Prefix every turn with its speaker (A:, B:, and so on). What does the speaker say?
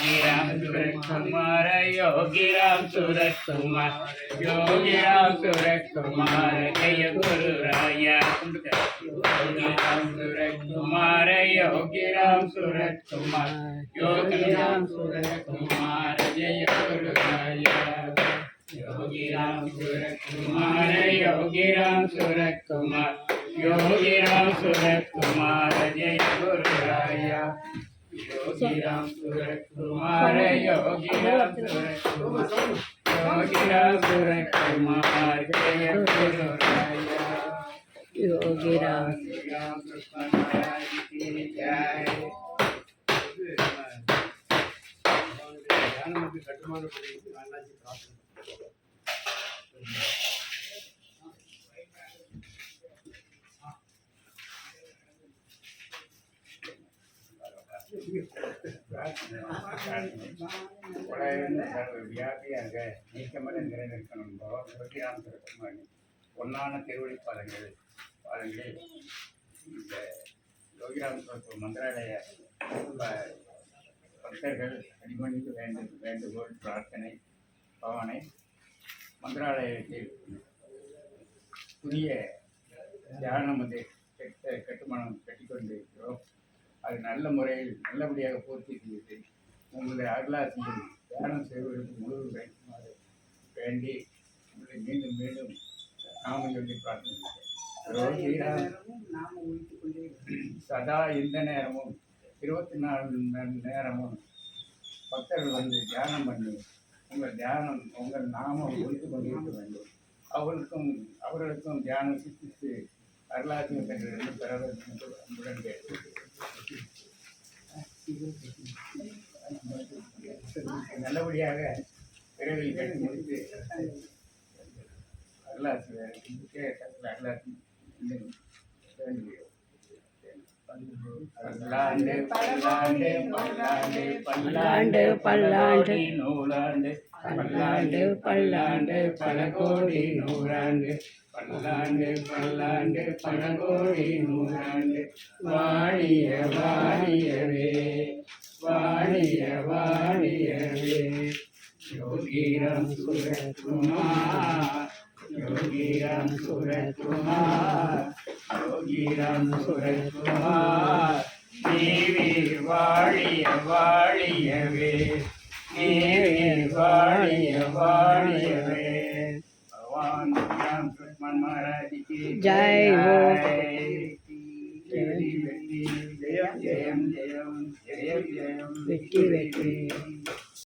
A: योगी राम सूरत कुमार योगी राम सूरत कुमार योगी राम सूरत कुमार, जय गुरु राया। योगी राम सूरत कुमार योगी राम सूरत कुमार योगी राम सूरत कुमार, जय गुरु राया। योगी राम सूरत कुमार योगी राम सूरत कुमार योगी राम सूरत कुमार, जय गुरु राया। योगिराम सुर कुमार योगिराम सुर कुमार योगिराम सुर कुमार जय योगिराम Thank you. வியாபியாக நீக்கமர நிறைவேற்கணும் யோகிராம் திருப்பமணி பொன்னான திருவடி பாதங்கள் பாதங்களில் இந்த யோகிராம் மந்திராலய பக்தர்கள் அடிமணிக்கு வேண்டும் வேண்டுகோள் பிரார்த்தனை பவனை மந்திராலயத்தில் புதிய தியானம் வந்து கட்ட கட்டுமானம் கட்டிக்கொண்டிருக்கிறோம் அது நல்ல முறையில் நல்லபடியாக பூர்த்தி செய்து உங்களுடைய அருளாசியில் தியானம் செய்வதற்கு முழு வைக்குமாறு வேண்டி உங்களை மீண்டும் மீண்டும் நாம சொல்லி பிரார்த்தனை சதா எந்த நேரமும் இருபத்தி நாலு மணி நேரமும் பக்தர்கள் வந்து தியானம் பண்ணி உங்கள் தியானம் உங்கள் நாமம் ஒழித்து கொண்டிருக்க வேண்டும். அவர்களுக்கும் அவர்களுக்கும் தியானம் சித்தித்து அருளாசியம் பெற்ற ரெண்டு பெற வேண்டும் என்று அன்புடன் கேட்டு நல்லபடியாக விரைவில் கட்டி முடித்து அருளாசி அருளாசி வேண்டுகிறோம் பல்லாண்டு பல்லாண்டு பல்லாண்டு
B: பல்லாண்டு, பல்லாண்டு.
A: நூலாண்டு பல்லாண்டு பல்லாண்டு பல கோடி நூறாண்டு. பல்லாண்டு பல்லாண்டு பல கோடி நூறாண்டு. வாழிய வாழியவே வாழிய வாழியவே. யோகிராம் சுரத்குமார் யோகிராம் சுரத்குமார் யோகிராம் சுரத்குமார். நீவில் வாழிய வாழியவே நீவில் வாழிய வாழியவே. பகவான் ராம் லக்ஷ்மண் மகாராஜ் கி
B: ஜெய் ஹோ.
A: வெற்றி வெற்றி ஜெயம் ஜெயம் ஜெயம் ஜெயம்.
B: வெற்றி வெற்றி.